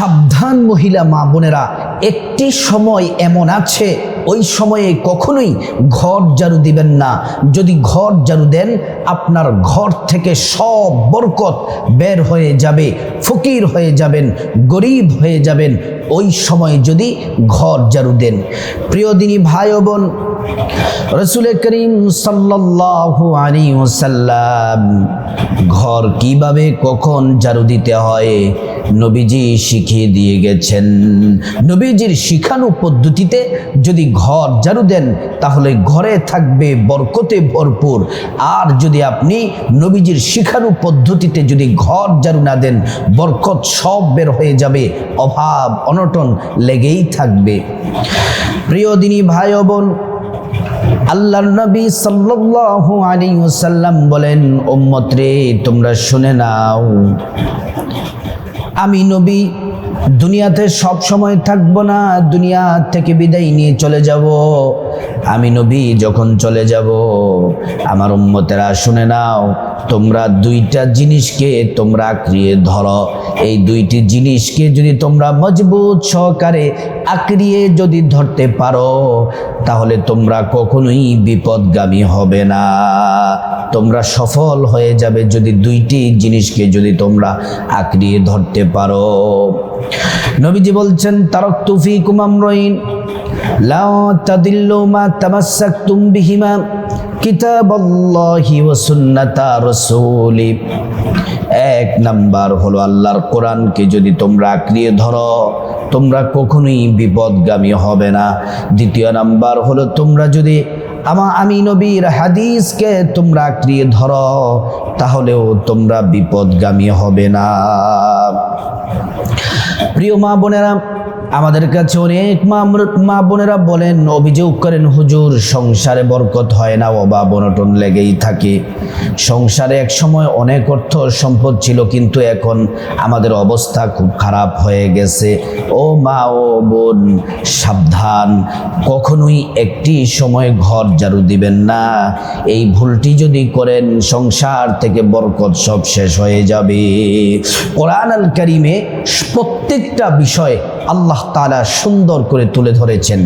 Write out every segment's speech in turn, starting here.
সাবধান মহিলা মা বোনেরা, একটি সময় এমন আছে, ওই সময়ে কখনোই ঘর জারু দিবেন না। যদি ঘর জারু দেন, আপনার ঘর থেকে সব বরকত বের হয়ে যাবে, ফকির হয়ে যাবেন, গরিব হয়ে যাবেন। ওই সময় যদি ঘর জারু দেন। প্রিয় দিনী ভাই বোন রসুল করিম সাল্লাল্লাহু ঘর কীভাবে, কখন জারু দিতে হয়, নবীজি শিখিয়ে দিয়ে গেছেন। নবীজির শিখানো পদ্ধতিতে যদি ঘর জারু দেন, তাহলে ঘরে থাকবে বরকতে ভরপুর। আর যদি আপনি নবীজির শিখানো পদ্ধতিতে যদি ঘর জারু না দেন, বরকত সব বের হয়ে যাবে, অভাব, অনটন লেগেই থাকবে। প্রিয় দিনী ভাই বোন আল্লাহর নবী সাল্লাল্লাহু আলাইহি ওয়াসাল্লাম বলেন উম্মত রে তোমরা শুনে নাও। আমি নবী, দুনিয়াতে সব সময় থাকব না, দুনিয়া থেকে বিদায় নিয়ে চলে যাব। আমি নবী, যখন চলে যাব, আমার উম্মতেরা শুনে নাও, তোমরা দুইটা জিনিসকে তোমরা আঁকড়িয়ে ধরো। এই দুইটি জিনিসকে যদি তোমরা মজবুত সহকারে আঁকড়িয়ে যদি ধরতে পারো, তাহলে তোমরা কখনোই বিপদগামী হবে না। তোমরা সফল হয়ে যাবে যদি দুইটি জিনিসকে যদি তোমরা আঁকড়িয়ে ধরতে পারো। নবীজি বলছেন তারক তুফি কুমামরইন লাও তাদিল্লু মা তামাসসাকতুম বিহিমা কিতাবাল্লাহি ওয়া সুন্নাতা রাসূলি। এক নাম্বার হলো আল্লাহর কোরআনকে যদি তোমরা আঁকড়িয়ে ধরো, তোমরা কখনোই বিপদগামী হবে না। দ্বিতীয় নাম্বার হলো তোমরা যদি আমা আমি নবীর হাদিসকে তোমরা আঁকড়িয়ে ধরো, তাহলেও তোমরা বিপদগামী হবে না। প্রিয় মা বোনেরা আমাদের কাছে অনেক মা বোনেরা বলেন, অভিযোগ করেন, হুজুর, সংসারে বরকত হয় না, অভাব, অনটন লেগেই থাকে। সংসারে এক সময় অনেক অর্থ সম্পদ ছিল, কিন্তু এখন আমাদের অবস্থা খুব খারাপ হয়ে গেছে। ও মা, ও বোন, সাবধান। কখনোই একটি সময় ঘর জারু দিবেন না। এই ভুলটি যদি করেন, সংসার থেকে বরকত সব শেষ হয়ে যাবে। কোরআন আল কারিমে প্রত্যেকটা বিষয় আল্লাহ তাআলা সুন্দর করে তুলে ধরেছেন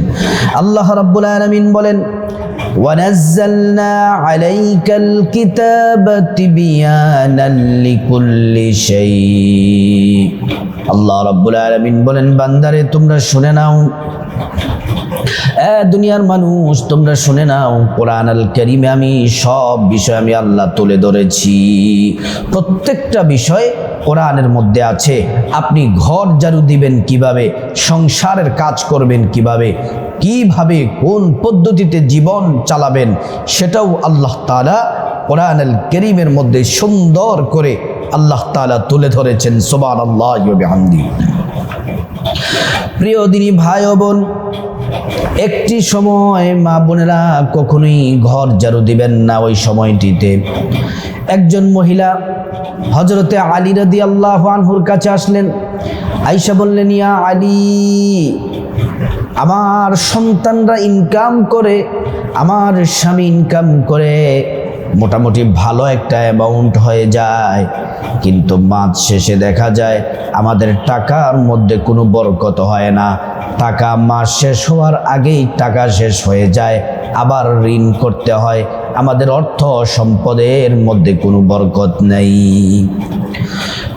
আল্লাহ রাব্বুল আলামিন বলেন ونزلنا عليك الكتاب تبيانا لكل شيء আল্লাহ রাব্বুল আলামিন বলেন বান্দারে তোমরা শুনে নাও এ দুনিয়ার মানুষ, তোমরা শুনে নাও কোরআন আল করিমে আমি সব বিষয় আমি আল্লাহ তুলে ধরেছি। প্রত্যেকটা বিষয় কোরআনের মধ্যে আছে। আপনি ঘর জারু দিবেন কীভাবে? সংসারের কাজ করবেন কীভাবে? কীভাবে? কোন পদ্ধতিতে জীবন চালাবেন? সেটাও আল্লাহ তাআলা কোরআন আল করিমের মধ্যে সুন্দর করে আল্লাহ তাআলা তুলে ধরেছেন। সোবান আল্লাহ প্রিয় দিনী ভাই বোন একটি সময় মা বোনেরা কখনোই ঘর জারু দিবেন না ওই সময়টিতে। একজন মহিলা হজরতে আলী রদি আল্লাহ আনহুর কাছে আসলেন। আইসা বললেন, ইয়া আলী, আমার সন্তানরা ইনকাম করে, আমার স্বামী ইনকাম করে, মোটামুটি ভালো একটা অ্যামাউন্ট হয়ে যায়। কিন্তু মাস শেষে দেখা যায়, আমাদের টাকার মধ্যে কোনো বরকত হয় না। টাকা মাস শেষ হওয়ার আগেই টাকা শেষ হয়ে যায়। আবার ঋণ করতে হয়। আমাদের অর্থ সম্পদের মধ্যে কোনো বরকত নেই।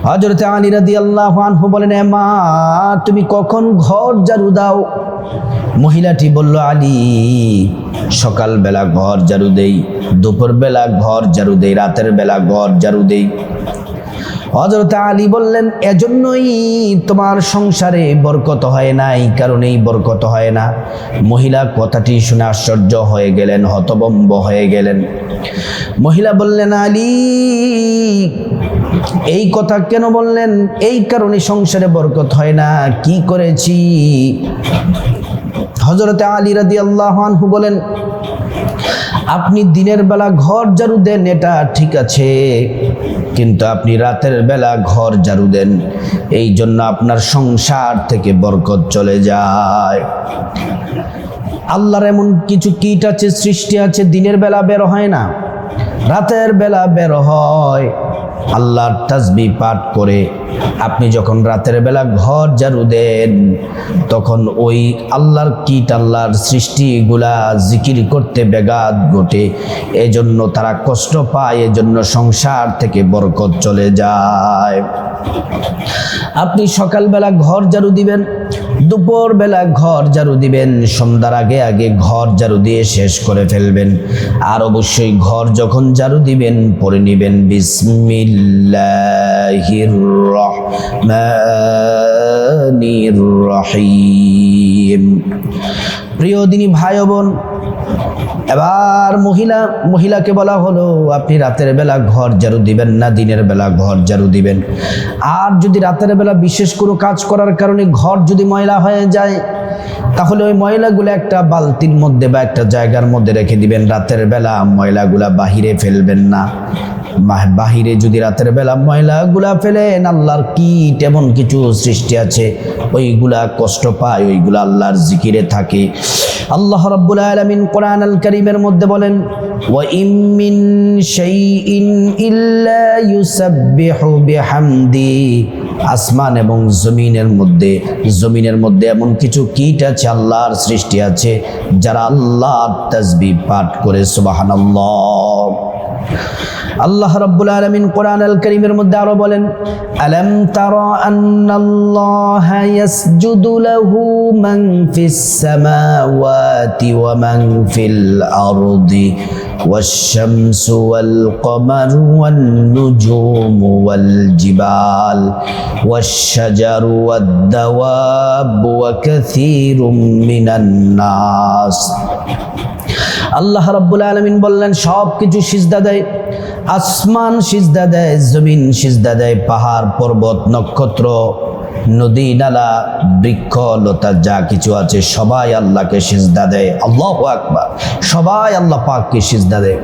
হজরতে আলী রাদি আল্লাহ আনহু বলেন, "এ মা, তুমি কখন ঘর জারু দাও? মহিলাটি বলল, আলী, সকালবেলা ঘর জারু দেই, দুপুরবেলা ঘর জারু দেই, রাতের বেলা ঘর জারু দেই। হজরত আলী বললেন, এজন্যই তোমার সংসারে বরকত হয় না এই কারণেই বরকত হয় না। মহিলা কথাটি শুনে আশ্চর্য হয়ে গেলেন, হতবম্ব হয়ে গেলেন। মহিলা বললেন, আলী, এই কথা কেন বললেন? এই কারণে সংসারে বরকত হয় না, কি করেছি? হজরতে আলী রাদি আল্লাহ বলেন, আপনি দিনের বেলা ঘর জারু দেন, এটা ঠিক আছে। কিন্তু আপনি রাতের বেলা ঘর জারু দেন। এই জন্য আপনার সংসার থেকে বরকত চলে যায়। আল্লাহর এমন কিছু কীট আছে, সৃষ্টি আছে, দিনের বেলা বের হয় না। রাতের বেলা বের হয়। আল্লাহর তাসবি পাঠ করে আপনি যখন রাতের বেলা ঘর ঝাড়ু দেন, তখন ওই আল্লাহর কীট, আল্লাহর সৃষ্টিগুলা জিকির করতে ব্যাঘাত ঘটে। এজন্য তারা কষ্ট পায়, এজন্য সংসার থেকে বরকত চলে যায়। আপনি সকালবেলা ঘর ঝাড়ু দিবেন দুপুর বেলা ঘর ঝাড়ু দিবেন, সন্ধ্যার আগে আগে ঘর ঝাড়ু দিয়ে শেষ করে ফেলবেন। আর অবশ্যই ঘর যখন ঝাড়ু দিবেন, পরে নিবেন বিসমিল্লাহির রহমানির রহিম। প্রিয় দিনী ভাই বোন এবার মহিলা, মহিলাকে বলা হলো, আপনি রাতের বেলা ঘর ঝাড়ু দিবেন না, দিনের বেলা ঘর ঝাড়ু দিবেন? আর যদি রাতের বেলা বিশেষ কোনো কাজ করার কারণে ঘর যদি ময়লা হয়ে যায়, তাহলে ওই ময়লাগুলো একটা বালতির মধ্যে বা একটা জায়গার মধ্যে রেখে দিবেন। রাতের বেলা ময়লাগুলা বাহিরে ফেলবেন না। বাহিরে যদি রাতের বেলা ময়লাগুলা ফেলেন, আল্লাহর কীট এমন কিছু সৃষ্টি আছে। ওইগুলা কষ্ট পায়, ওইগুলা আল্লাহর জিকিরে থাকে। আল্লাহ রাব্বুল আলামিন কোরআন আল কারীমের মধ্যে বলেন, ওয়া ইম মিন শাইইন ইল্লা ইউসাব্বিহু বিহামদি। আসমান এবং জমিনের মধ্যে জমিনের মধ্যে এমন কিছু কীট আছে, আল্লাহর সৃষ্টি আছে, যারা আল্লাহর তাসবিহ পাঠ করে, সুবহানাল্লাহ। আল্লাহ রাব্বুল আলামিন কোরআন আল কারীমের মধ্যে আরো বলেন আলাম তারা আন্নাল্লাহ ইয়াসজুদু লাহু মান ফিস সামাওয়াতি ওয়া মান ফিল আরদি والشمس والقمر والنجوم والجبال والشجر والدواب وكثير من الناس আল্লাহ রাব্বুল আলামিন বললেন সব কিছু সিজদা দেয় আসমান সিজদা দেয়, জমিন সিজদা দেয়, পাহাড়, পর্বত, নক্ষত্র, নদী, নালা, বৃক্ষ, লতা, যা কিছু আছে, সবাই আল্লাহকে সিজদা দেয়। আল্লাহ আকবার। সবাই আল্লাহ পাককে সিজদা দেয়।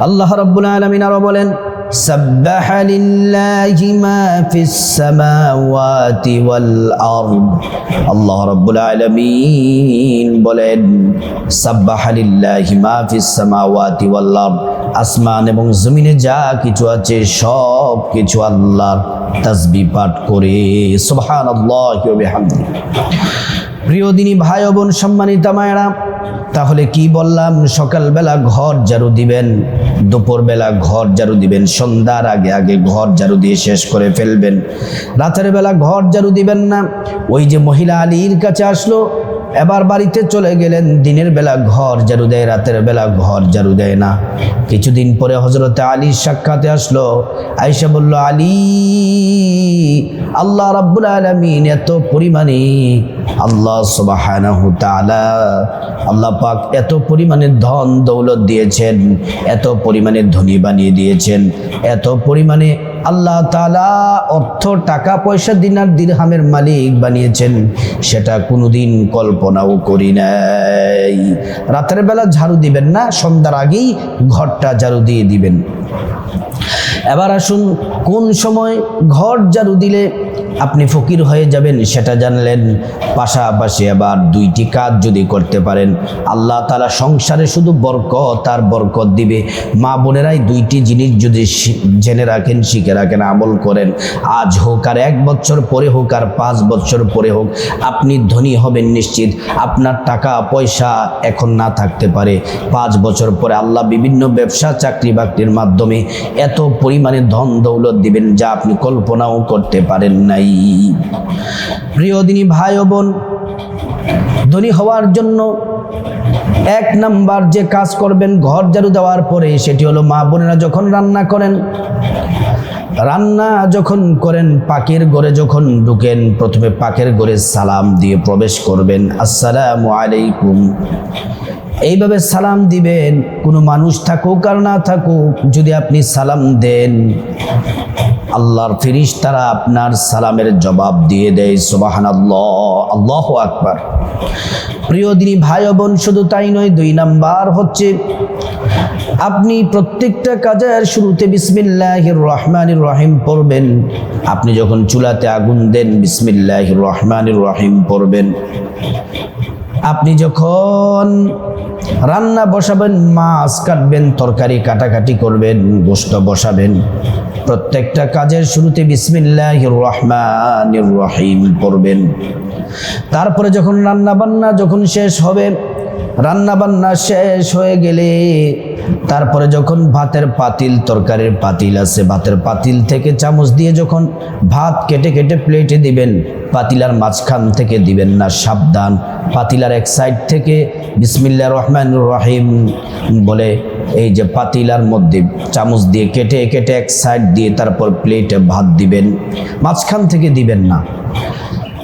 আল্লাহ রব্বুল আলমিন আরও বলেন سبح لله ما في السماوات والأرض আল্লাহ রাব্বুল আলামিন বলেন সাব্বাহ লিল্লাহি মা ফিস সামাওয়াতি ওয়াল আরদ আসমান এবং জমিনে যা কিছু আছে সব কিছু আল্লাহর তাসবিহ পাঠ করে সুবহানাল্লাহি ওয়া বিহামদিহি প্রিয় দিনী ভাই বোন, সম্মানিত মায়েরা, তাহলে কি বললাম? সকালবেলা ঘর ঝাড়ু দিবেন, দুপুরবেলা ঘর ঝাড়ু দিবেন, সন্ধ্যার আগে আগে ঘর ঝাড়ু দিয়ে শেষ করে ফেলবেন। রাতের বেলা ঘর ঝাড়ু দিবেন না। ওই যে মহিলা আলীর কাছে আসলো, এবার বাড়িতে চলে গেলেন, দিনের বেলা ঘর ঝাড়ু দেয়, রাতের বেলা ঘর ঝাড়ু দেয় না। কিছুদিন পরে হজরতে আলীর সাক্ষাতে আসলো আয়সা বলল, আলী, আল্লাহ রাব্বুল আলামিন এত পরিমাণে আল্লাহ তাআলা আল্লাহ পাক এত পরিমাণে ধন দৌলত দিয়েছেন, এত পরিমাণে ধনী বানিয়ে দিয়েছেন, এত পরিমাণে আল্লাহ তাআলা অর্থ, টাকা, পয়সা, দিনার দিরহামের মালিক বানিয়েছেন, সেটা কোনোদিন কল্পনাও করি নাই। রাতের বেলা ঝাড়ু দিবেন না, সন্ধ্যার আগেই ঘরটা ঝাড়ু দিয়ে দিবেন। এবার আসুন, কোন সময় ঘর ঝাড়ু দিলে আপনি ফকির হয়ে যাবেন, সেটা জানলেন। পাশাপাশি আবার দুইটি কাজ যদি করতে পারেন, আল্লাহ তালা সংসারে শুধু বরকত আর বরকত দিবে। মা বোনেরাই দুইটি জিনিস যদি জেনে রাখেন, শিখে রাখেন, আমল করেন, আজ হোক আর এক বছর পরে হোক আর পাঁচ বছর পরে হোক, আপনি ধনী হবেন নিশ্চিত। আপনার টাকা, পয়সা এখন না থাকতে পারে। পাঁচ বছর পরে আল্লাহ বিভিন্ন ব্যবসা, চাকরি বাকরির মাধ্যমে এত পরিমাণে ধন দৌলত দিবেন যা আপনি কল্পনাও করতে পারেন নাই। প্রিয় দিনী ভাই ও বোন, ধনী হওয়ার জন্য এক নাম্বার যে কাজ করবেন ঘর ঝাড়ু দেওয়ার পরে, সেটি হলো মা বোনেরা যখন রান্না করেন, রান্না যখন করেন, পাকের ঘরে যখন ঢুকেন, প্রথমে পাকের ঘরে সালাম দিয়ে প্রবেশ করবেন, আসসালামু আলাইকুম। এইভাবে সালাম দিবেন, কোনো মানুষ থাকুক আর না থাকুক, যদি আপনি সালাম দেন, আল্লাহর ফিরিস তারা আপনার সালামের জবাব দিয়ে দেয় সোবাহান আল্লাহ আল্লাহ আকবার। প্রিয় দিনী ভাই বোন, শুধু তাই নয়, দুই নাম্বার হচ্ছে, আপনি প্রত্যেকটা কাজের শুরুতে বিসমিল্লাহির রহমানির রহিম পড়বেন, আপনি যখন চুলাতে আগুন দেন, বিসমিল্লাহির রহমানির রহিম পড়বেন। আপনি যখন রান্না বসাবেন, মাছ কাটবেন, তরকারি কাটাকাটি করবেন গোস্ত বসাবেন, প্রত্যেকটা কাজের শুরুতে বিসমিল্লাহ রহমান রহিম করবেন তারপরে যখন রান্না বান্না যখন শেষ হবে রান্না বান্না শেষ হয়ে গেলে তারপরে যখন ভাতের পাতিল, তরকারির পাতিল আছে, ভাতের পাতিল থেকে চামচ দিয়ে যখন ভাত কেটে কেটে প্লেটে দিবেন পাতিলার মাঝখান থেকে দিবেন না, সাবধান। পাতিলার এক সাইড থেকে বিসমিল্লা রহমান রহিম বলে এই যে পাতিলার মধ্যে চামচ দিয়ে কেটে কেটে এক সাইড দিয়ে তারপর প্লেটে ভাত দিবেন, মাঝখান থেকে দিবেন না।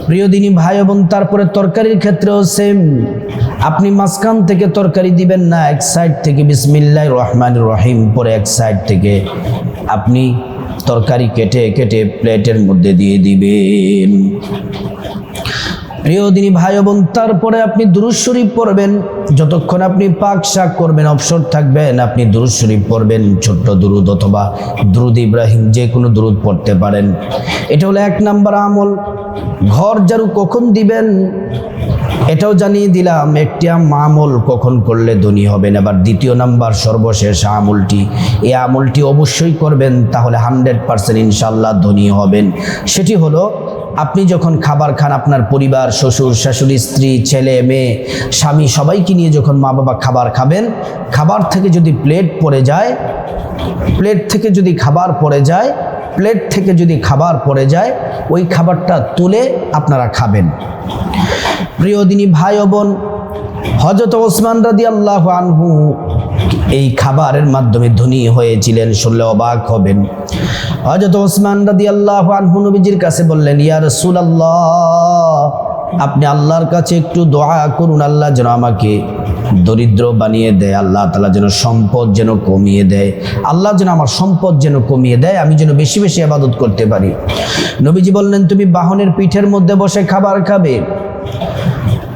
প্রিয় দিনী ভাই এবং তারপরে তরকারির ক্ষেত্রেও সেম আপনি মাঝখান থেকে তরকারি দিবেন না, এক সাইড থেকে বিসমিল্লাহ রহমান রহিম, পরে এক সাইড থেকে আপনি তরকারি কেটে কেটে প্লেটের মধ্যে দিয়ে দিবেন। প্রিয় দিনী ভাই বোন, তারপরে আপনি দুরুজ শরীফ পড়বেন। যতক্ষণ আপনি পাক শাক করবেন, অবসর থাকবেন আপনি দুরুজ শরীফ পড়বেন, ছোট্ট দুরুদ অথবা দুরুদ ইব্রাহিম, যে কোনো দুরুদ পড়তে পারেন। এটা হলো এক নাম্বার আমল। ঘর ঝাড়ু কখন দিবেন? এটাও জানিয়ে দিলাম একটি আমল কখন করলে ধনী হবেন? আবার দ্বিতীয় নাম্বার সর্বশেষ আমলটি। এই আমলটি অবশ্যই করবেন, তাহলে হান্ড্রেড পারসেন্ট ইনশাল্লাহ ধনী হবেন। সেটি হলো, আপনি যখন খাবার খান, আপনার পরিবার, শ্বশুর, শাশুড়ি, স্ত্রী, ছেলে, মেয়ে, স্বামী সবাইকে নিয়ে যখন মা বাবা খাবার খাবেন, খাবার থেকে যদি প্লেট পড়ে যায়, প্লেট থেকে যদি খাবার পড়ে যায়, প্লেট থেকে যদি খাবার পড়ে যায়, ওই খাবারটা তুলে আপনারা খাবেন। প্রিয় দিনী ভাই বোন হজরত ওসমান রাদি আল্লাহ আনহু এই খাবারের মাধ্যমে ধনী হয়েছিলেন শুনলে অবাক হবেন। হজরত ওসমান রাদি আল্লাহ আনহু নবীজির কাছে বললেন, ইয়া রাসূলুল্লাহ, আপনি আল্লাহর কাছে একটু দোয়া করুন, আল্লাহ যেন আমাকে দরিদ্র বানিয়ে দেয়, আল্লাহ তালা যেন সম্পদ যেন কমিয়ে দেয়, আল্লাহ যেন আমার সম্পদ যেন কমিয়ে দেয়, আমি যেন বেশি বেশি আবাদত করতে পারি। নবীজি বললেন, তুমি বাহনের পিঠের মধ্যে বসে খাবার খাবে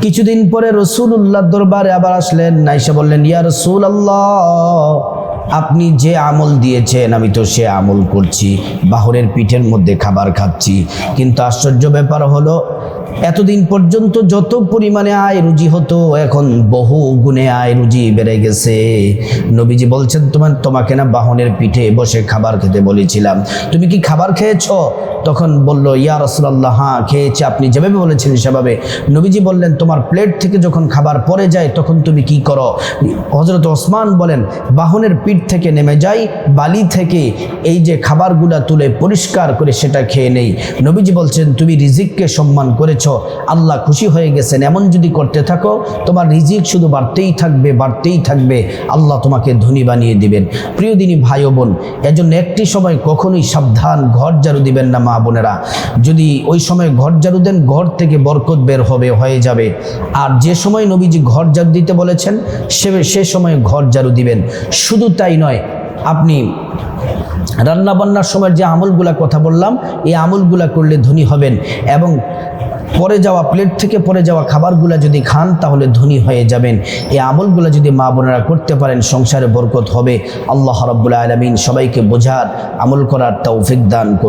কিছুদিন পরে রসুল উল্লাহ দরবারে আবার আসলেন নাইসা বললেন, ইয়া রসুল আল্লাহ আপনি যে আমল দিয়েছেন, আমি তো সে আমল করছি, বাহরের পিঠের মধ্যে খাবার খাচ্ছি। কিন্তু আশ্চর্য ব্যাপার হলো এতদিন পর্যন্ত যত পরিমাণে আয় রুজি হতো, এখন বহু গুণে আয় রুজি বেড়ে গেছে। নবীজি বলছেন, তোমার, তোমাকে না বাহনের পিঠে বসে খাবার খেতে বলেছিলাম। তুমি কি খাবার খেয়েছ? তখন বলল, ইয়া রসুল্লাহ হ্যাঁ খেয়েছি। আপনি যেভাবে বলেছেন সেভাবে। নবীজি বললেন, তোমার প্লেট থেকে যখন খাবার পরে যায়, তখন তুমি কি করো? হজরত ওসমান বলেন, বাহনের পিঠ থেকে নেমে যাই, বালি থেকে এই যে খাবারগুলা তুলে পরিষ্কার করে সেটা খেয়ে নেই। নবীজি বলছেন, তুমি রিজিককে সম্মান করেছ আল্লাহ খুশি হয়ে গেছেন। এমন যদি করতে থাকো, তোমার রিজিক শুধু বাড়তেই থাকবে বাড়তেই থাকবে। আল্লাহ তোমাকে ধনী বানিয়ে দিবেন। প্রিয় দিনী ভাই বোন, এজন্য একটি সময় কখনোই সাবধান ঘর ঝাড়ু দিবেন না মা বোনেরা। যদি ওই সময় ঘর ঝাড়ু দেন, ঘর থেকে বরকত বের হবে, হয়ে যাবে। আর যে সময় নবীজি ঘর ঝাড়ু দিতে বলেছেন, সে সে সময় ঘর ঝাড়ু দিবেন। শুধু তাই নয়, আপনি রান্নাবান্নার সময় যে আমলগুলা কথা বললাম, এই আমলগুলা করলে ধনী হবেন এবং পরে যাওয়া প্লেট থেকে পরে যাওয়া খাবারগুলো যদি খান, তাহলে ধনী হয়ে যাবেন। এই আমলগুলো যদি মা বোনেরা করতে পারেন, সংসারে বরকত হবে। আল্লাহ রব্বুল আলমিন সবাইকে বোঝার, আমল করার তৌফিক দান করুন।